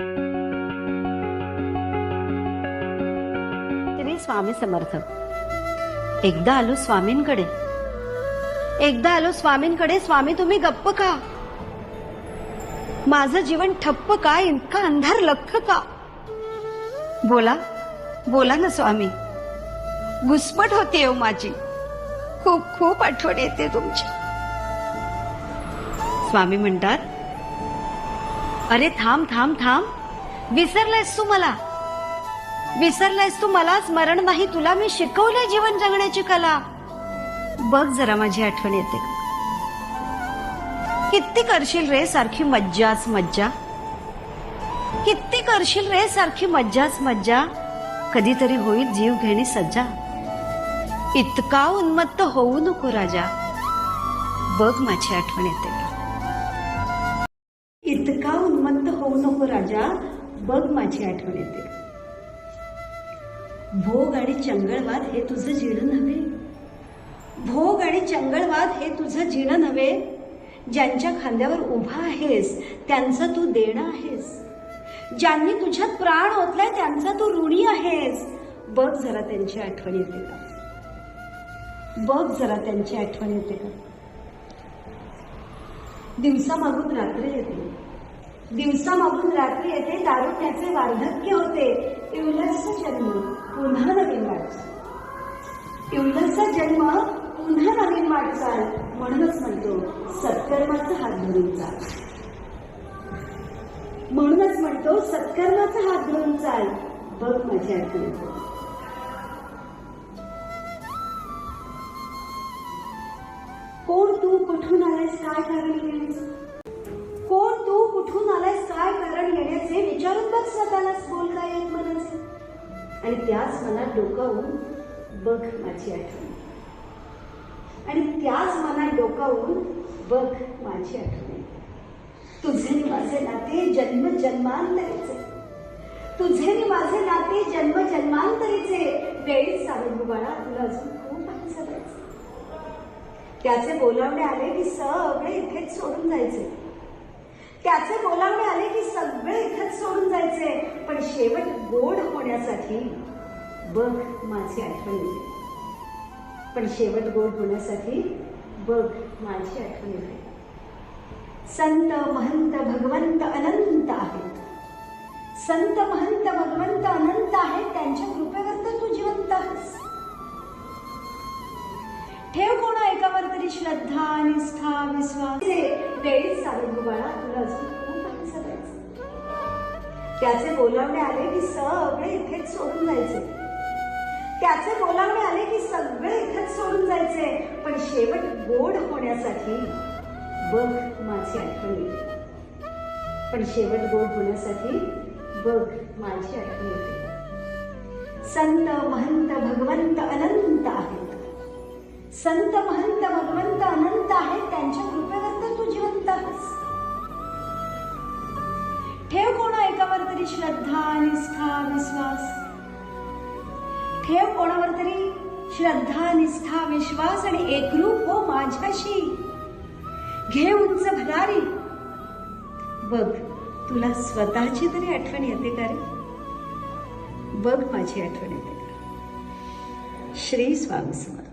श्री स्वामी समर्थ. एकदा आलो स्वामींकडे. एकदा आलो स्वामींकडे स्वामी तुम्ही गप्प का? माझं जीवन ठप्प का? इतका अंधार लख का? बोला बोला ना स्वामी. घुसपट होते हो माझी. खूप खूप आठवण येते तुमची. स्वामी म्हणतात अरे थांब थांब थांब. विसरलायस तू मला. विसरलायस तू मला स्मरण नाही तुला मी शिकवलंय जीवन जगण्याची कला. बघ जरा माझी आठवण येते. किती करशील रे सारखी मज्जाच मज्जा? किती करशील रे सारखी मज्जाच मज्जा? कधीतरी होईल जीव घेणी सज्जा. इतका उन्मत्त होऊ नको राजा. बघ माझी आठवण येते. का? इतका उन्मत्त होऊ नको राजा? बघ माझी आठवण येते. भोग आणि चंगळवाद हे तुझं जीर्ण नव्हे भोग आणि चंगळवाद हे तुझं जीण नव्हे ज्यांच्या खांद्यावर उभा आहेस त्यांचं तू देणं आहेस. ज्यांनी तुझ्यात प्राण ओतलाय त्यांचा तू ऋणी आहेस. बघ जरा त्यांची आठवण येते का? बघ जरा त्यांची आठवण येते का? दिवसा मागून रात्र येते. दिवसा मागून रात्री येथे तारुण्याचे वार्धक्य होते. इवलस जन्म पुन्हा नवीन वाटचाल. इवलस जन्म पुन्हा नवीन वाटचाल म्हणूनच म्हणतो सत्कर्माचा हात धरून चाल. म्हणूनच म्हणतो सत्कर्माचा हात धरून चाल. बघ माझी आठवण. येते. कोण तू कुठून आलायस काय कारण आणि त्याच मला डोकावून बघ माझी आठवण. आणि त्याच मला डोकावून बघ माझी आठवण. तुझे माझे नाते जन्म जन्मांतरीचे. तुझे माझे नाते जन्म जन्मांतरीचे. वेळीच सावंत बाळा तुला अजून खूप आहे त्याचे बोलावणे आले की सगळे इथेच सोडून जायचे. त्याचे बोलावणे आले की सगळे इथंच सोडून जायचे. पण शेवट गोड होण्यासाठी बघ माझी आठवण येते. पण शेवट गोड होण्यासाठी बघ माझी आठवण येते. संत महंत भगवंत अनंत आहेत. संत महंत भगवंत अनंत आहेत त्यांच्या कृपेवर तर तू जिवंत आहेस. ठेव कोणा एकावर तरी श्रद्धा निष्ठा वेळीच सावंत बाळा तुला अजून खूप आहे सगळ्याच त्याचे बोलावणे आले की सगळे इथेच सोडून जायचे. त्याचे बोलावणे आले की सगळे इथेच सोडून जायचे. पण शेवट गोड होण्यासाठी बघ माझी आठवण येते. पण शेवट गोड होण्यासाठी बघ माझी आठवण येते. संत महंत भगवंत अनंत आहेत. संत महंत भगवंत अनंत ठेव कोणावर तरी. श्रद्धा निष्ठा विश्वास आणि एकरूप हो माझ्याशी. घे उंच भरारी बघ तुला स्वतःची तरी आठवण येते का रे? बघ माझी आठवण येते का? श्री स्वामी समर्थ.